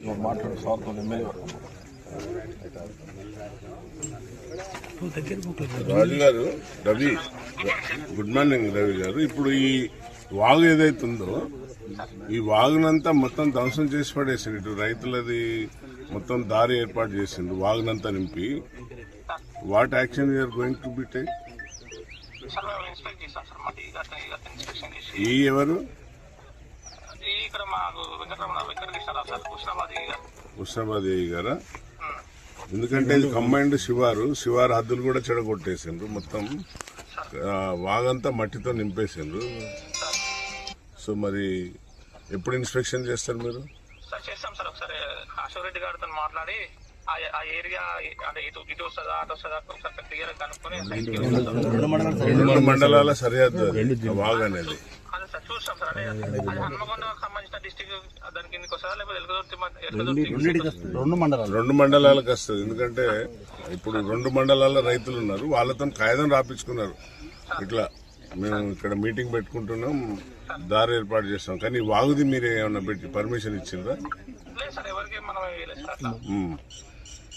నువ్వు మాట్లాడు సార్తో ఎమ్మెల్యే రాజు గారు రవి గుడ్ మార్నింగ్ రవి గారు. ఇప్పుడు ఈ వాగు ఏదైతుందో ఈ వాగునంతా మొత్తం ధ్వంసం చేసి పడేసిండు. ఇటు రైతులది మొత్తం దారి ఏర్పాటు చేసిండు వాగునంతా నింపి. What action you're going to be take ఈ ఎవరు? ఈ ఇక్కడ మాకు వెంకటరమణ వెంకటకృష్ణరావు సార్ కృష్ణాబాద్ ఉస్మాబాద్ ఏఈ గారా? ఎందుకంటే ఇది కంబైండ్ శివారు శివారు హద్దులు కూడా చెడగొట్టేసిండ్రు మొత్తం. వాగంతా మట్టితో నింపేసిండ్రు. సో మరి ఎప్పుడు ఇన్స్పెక్షన్ చేస్తారు మీరు? సార్ చేస్తాం సార్ ఒకసారి. అశోక్ రెడ్డి గారితో మాట్లాడి ఆ ఏరియా అంటే ఇటు ఇటు వస్తుందా అటు వస్తుందా ఒకసారి క్లియర్ కనుక్కొని. రెండు మూడు మండలాల. సరిహద్దు వాగు అనేది. చూస్తాం సార్ అదే అది హన్మకొండకు సంబంధించిన డిస్టిక్ దాని కిందకి వస్తుందా లేకపోతే ఎలుగుదుర్తి మ- ఎలుగుదుర్తి రెండు మండలాలు. రెండు మండలాలకు వస్తుంది. ఎందుకంటే ఇప్పుడు రెండు మండలాల రైతులు ఉన్నారు. వాళ్ళతో కాగితం రాపించుకున్నారు. ఇట్లా మేము ఇక్కడ మీటింగ్ పెట్టుకుంటున్నాం. దారి ఏర్పాటు చేస్తాం. కానీ వాగుది మీరు ఏమన్నా పెట్టి పర్మిషన్ ఇచ్చిండ్రా? లేదు సార్ ఎవరికి మనం ఇవ్వలేదు సార్ అట్లా. ఉమ్.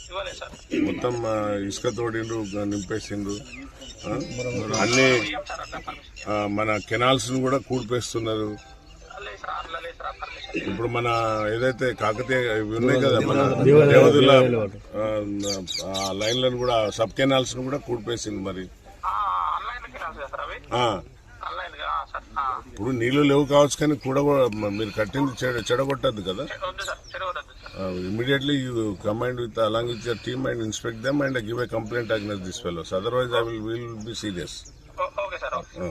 ఇవ్వలేదు సార్. మొత్తం ఆ, ఇసుక తోడిండ్రు నింపేసిండ్రు. ఆ? అన్ని మన కెనాల్స్ను కూడా కూడిపేస్తున్నారు. ఇప్పుడు మన ఏదైతే కాకతీయ ఇవి ఉన్నాయి కదా మన దేవదుల ఆ, లైన్లను కూడా సబ్ కెనాల్స్ను కూడా కూడిపేసింది మరి. ఇప్పుడు నీళ్ళు లేవు కావచ్చు కానీ కూడా మీరు కట్టింది చెడ చెడగొట్టద్దు కదా. Along with your team and inspect them and give a complaint against this fellows otherwise I will will be serious o- okay sir okay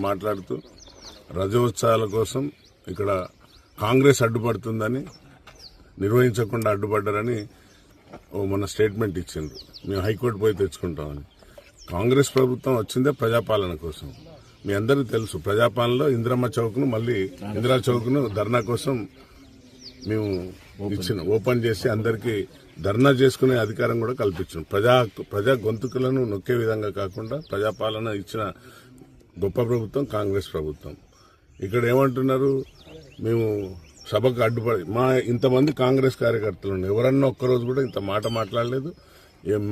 మాట్లాడుతూ రజోత్సవాల కోసం ఇక్కడ కాంగ్రెస్ అడ్డుపడుతుందని నిర్వహించకుండా అడ్డుపడ్డారని మన స్టేట్మెంట్ ఇచ్చిండ్రు. మేము హైకోర్టు పోయి తెచ్చుకుంటామని. కాంగ్రెస్ ప్రభుత్వం వచ్చిందే ప్రజాపాలన కోసం. మీ అందరికీ తెలుసు. ప్రజాపాలనలో ఇందిరమ్మ చౌక్ను మళ్ళీ ఇందిరా చౌక్ను ధర్నా కోసం మేము ఇచ్చిన ఓపెన్ చేసి అందరికీ ధర్నా చేసుకునే అధికారం కూడా కల్పించాం. ప్రజా ప్రజా గొంతుకులను నొక్కే విధంగా కాకుండా ప్రజాపాలన ఇచ్చిన గొప్ప ప్రభుత్వం కాంగ్రెస్ ప్రభుత్వం. ఇక్కడ ఏమంటున్నారు? మేము సభకు అడ్డుపడి మా ఇంతమంది కాంగ్రెస్ కార్యకర్తలు ఎవరన్నా ఒక్కరోజు కూడా ఇంత మాట మాట్లాడలేదు.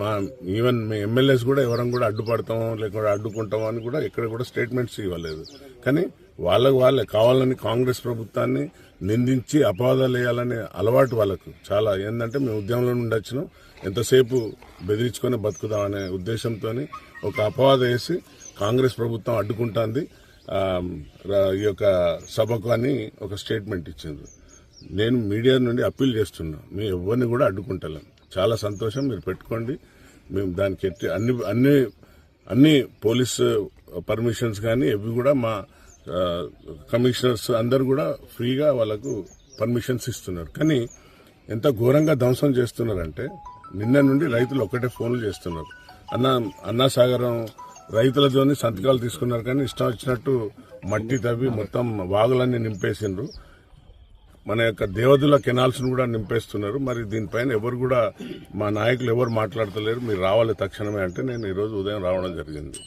మా ఈవెన్ మీ ఎమ్మెల్యేస్ కూడా ఎవరం కూడా అడ్డుపడతాం లేకుండా అడ్డుకుంటామో అని కూడా ఎక్కడ కూడా స్టేట్మెంట్స్ ఇవ్వలేదు. కానీ వాళ్ళకు వాళ్ళే కావాలని కాంగ్రెస్ ప్రభుత్వాన్ని నిందించి అపవాదాలు వేయాలనే అలవాటు వాళ్ళకు చాలా. ఏంటంటే మేము ఉద్యమంలో నుండి వచ్చినాం ఎంతసేపు బెదిరించుకొని బతుకుదామనే ఉద్దేశంతో ఒక అపవాదం వేసి కాంగ్రెస్ ప్రభుత్వం అడ్డుకుంటాంది. ఈ యొక్క సభకు అని ఒక స్టేట్మెంట్ ఇచ్చింది నేను మీడియా నుండి అప్పీల్ చేస్తున్నా మేము ఎవరిని కూడా అడ్డుకుంటలేము చాలా సంతోషం. మీరు పెట్టుకోండి. మేము దానికి ఎట్టి అన్ని అన్ని అన్ని పోలీస్ పర్మిషన్స్ కానీ ఇవి కూడా మా కమిషనర్స్ అందరు కూడా ఫ్రీగా వాళ్ళకు పర్మిషన్స్ ఇస్తున్నారు. కానీ ఎంత ఘోరంగా ధ్వంసం చేస్తున్నారంటే నిన్న నుండి రైతులు ఒక్కటే ఫోన్లు చేస్తున్నారు. అన్న అన్నా సాగరం రైతులతోని సంతకాలు తీసుకున్నారు కానీ ఇష్టం వచ్చినట్టు మట్టి తవ్వి మొత్తం వాగులన్నీ నింపేసిండ్రు. మన యొక్క దేవదుల కెనాల్స్ను కూడా నింపేస్తున్నారు. మరి దీనిపైన ఎవరు కూడా మా నాయకులు ఎవరు మాట్లాడతలేరు. మీరు రావాలి తక్షణమే అంటే నేను ఈరోజు ఉదయం రావడం జరిగింది.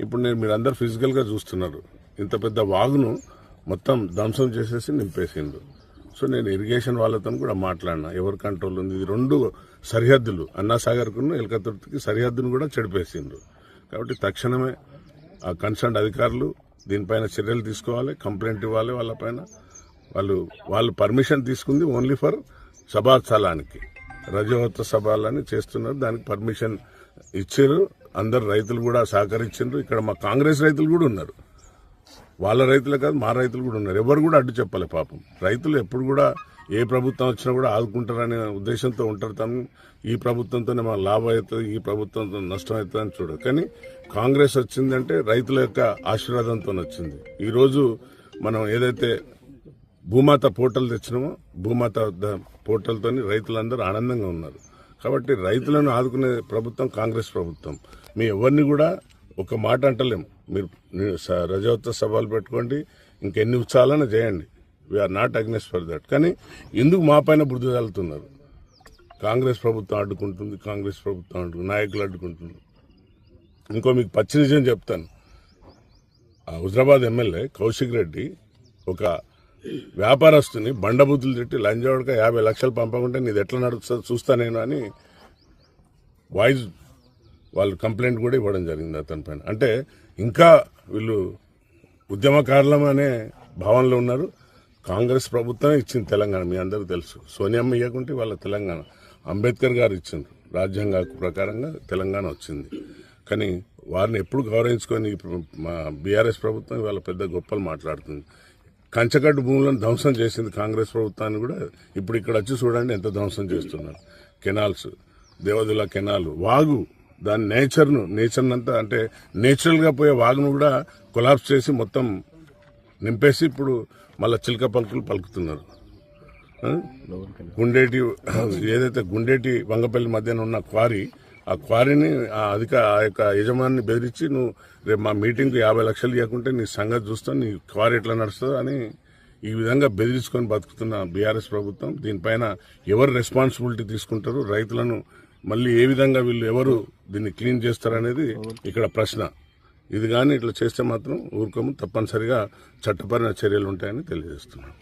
ఇప్పుడు నేను మీరు ఫిజికల్ ఫిజికల్గా చూస్తున్నారు. ఇంత పెద్ద వాగును మొత్తం ధ్వంసం చేసేసి నింపేసిండు. సో నేను ఇరిగేషన్ వాళ్ళతో కూడా మాట్లాడినా. ఎవరు కంట్రోల్ ఉంది? ఇది రెండు సరిహద్దులు. అన్నాసాగర్కును ఎలకతుర్తికి సరిహద్దును కూడా చెడిపేసిండ్రు కాబట్టి తక్షణమే ఆ కన్సర్న్ అధికారులు దీనిపైన చర్యలు తీసుకోవాలి. కంప్లైంట్ ఇవ్వాలి వాళ్ళపైన. వాళ్ళు వాళ్ళు పర్మిషన్ తీసుకుంది ఓన్లీ ఫర్ సభాస్థలానికి. రజోత్సవ సభలని చేస్తున్నారు దానికి పర్మిషన్ ఇచ్చారు. అందరు రైతులు కూడా సహకరించారు ఇక్కడ మా కాంగ్రెస్ రైతులు కూడా ఉన్నారు. వాళ్ళ రైతులే కాదు మా రైతులు కూడా ఉన్నారు. ఎవరు కూడా అడ్డు చెప్పలే పాపం. రైతులు ఎప్పుడు కూడా ఏ ప్రభుత్వం వచ్చినా కూడా ఆదుకుంటారనే ఉద్దేశంతో ఉంటారు తను. ఈ ప్రభుత్వంతోనే మా లాభం అవుతుంది ఈ ప్రభుత్వంతో నష్టం అవుతుంది అని చూడదు కానీ కాంగ్రెస్ వచ్చిందంటే రైతుల యొక్క ఆశీర్వాదంతో వచ్చింది. ఈరోజు మనం ఏదైతే భూమాత పోర్టల్ తెచ్చినాము భూమాత ద- పోర్టల్తోని రైతులందరూ ఆనందంగా ఉన్నారు. కాబట్టి రైతులను ఆదుకునే ప్రభుత్వం కాంగ్రెస్ ప్రభుత్వం. మీ ఎవరిని కూడా ఒక మాట అంటలేం. మీరు స- రజోత్సవ సభలు పెట్టుకోండి ఇంకెన్ని ఉత్సాహాలను చేయండి. We're not against for that కానీ ఎందుకు మా పైన బుద్ధి చల్లుతున్నారు కాంగ్రెస్ ప్రభుత్వం అడ్డుకుంటుంది కాంగ్రెస్ ప్రభుత్వం అడ్డు నాయకులు అడ్డుకుంటుంది. ఇంకో మీకు పచ్చి నిజం చెప్తాను. ఆ హుజరాబాద్ ఎమ్మెల్యే కౌశిక్ రెడ్డి ఒక వ్యాపారస్తుని బండబుద్ధులు తిట్టి లంజవాడక యాభై లక్షలు పంపకుంటే నీది ఎట్లా నడుస్తుంది చూస్తా నేను అని వాయిస్ వాళ్ళు కంప్లైంట్ కూడా ఇవ్వడం జరిగింది అతని పైన. అంటే ఇంకా వీళ్ళు ఉద్యమకారులం అనే భావనలో ఉన్నారు. కాంగ్రెస్ ప్రభుత్వం ఇచ్చింది తెలంగాణ మీ అందరూ తెలుసు. సోనియమ్మ ఇవ్వకుంటే వాళ్ళ తెలంగాణ. అంబేద్కర్ గారు ఇచ్చిండ్రు. రాజ్యాంగ ప్రకారంగా తెలంగాణ వచ్చింది. కానీ వారిని ఎప్పుడు గౌరవించుకొని మా బీఆర్ఎస్ ప్రభుత్వం ఇవాళ పెద్ద గొప్పలు మాట్లాడుతుంది. కంచగడ్డ భూములను ధ్వంసం చేసింది కాంగ్రెస్ ప్రభుత్వాన్ని కూడా. ఇప్పుడు ఇక్కడ వచ్చి చూడండి ఎంత ధ్వంసం చేస్తున్నారు. కెనాల్స్ దేవదుల కెనాల్ వాగు దాని నేచర్ను నేచర్ను అంతా అంటే నేచురల్గా పోయే వాగును కూడా కొలాప్స్ చేసి మొత్తం నింపేసి ఇప్పుడు మళ్ళా చిలక పలుకులు పలుకుతున్నారు. గుండేటి ఏదైతే గుండేటి వంగపల్లి మధ్యన ఉన్న క్వారీ ఆ క్వారీని ఆ అధిక ఆ యొక్క యజమాని బెదిరించి నువ్వు రేపు మా మీటింగ్కి యాభై లక్షలు ఇవ్వకుంటే నీ సంగతి చూస్తాను నీ క్వారీ ఎట్లా నడుస్తుందో అని ఈ విధంగా బెదిరించుకొని బతుకుతున్న బీఆర్ఎస్ ప్రభుత్వం. దీనిపైన ఎవరు రెస్పాన్సిబిలిటీ తీసుకుంటారు రైతులను మళ్ళీ ఏ విధంగా వీళ్ళు ఎవరు దీన్ని క్లీన్ చేస్తారనేది ఇక్కడ ప్రశ్న. ఇది కానీ ఇట్లా చేస్తే మాత్రం ఊరుకోము తప్పనిసరిగా చట్టపరమైన చర్యలు ఉంటాయని తెలియజేస్తున్నాను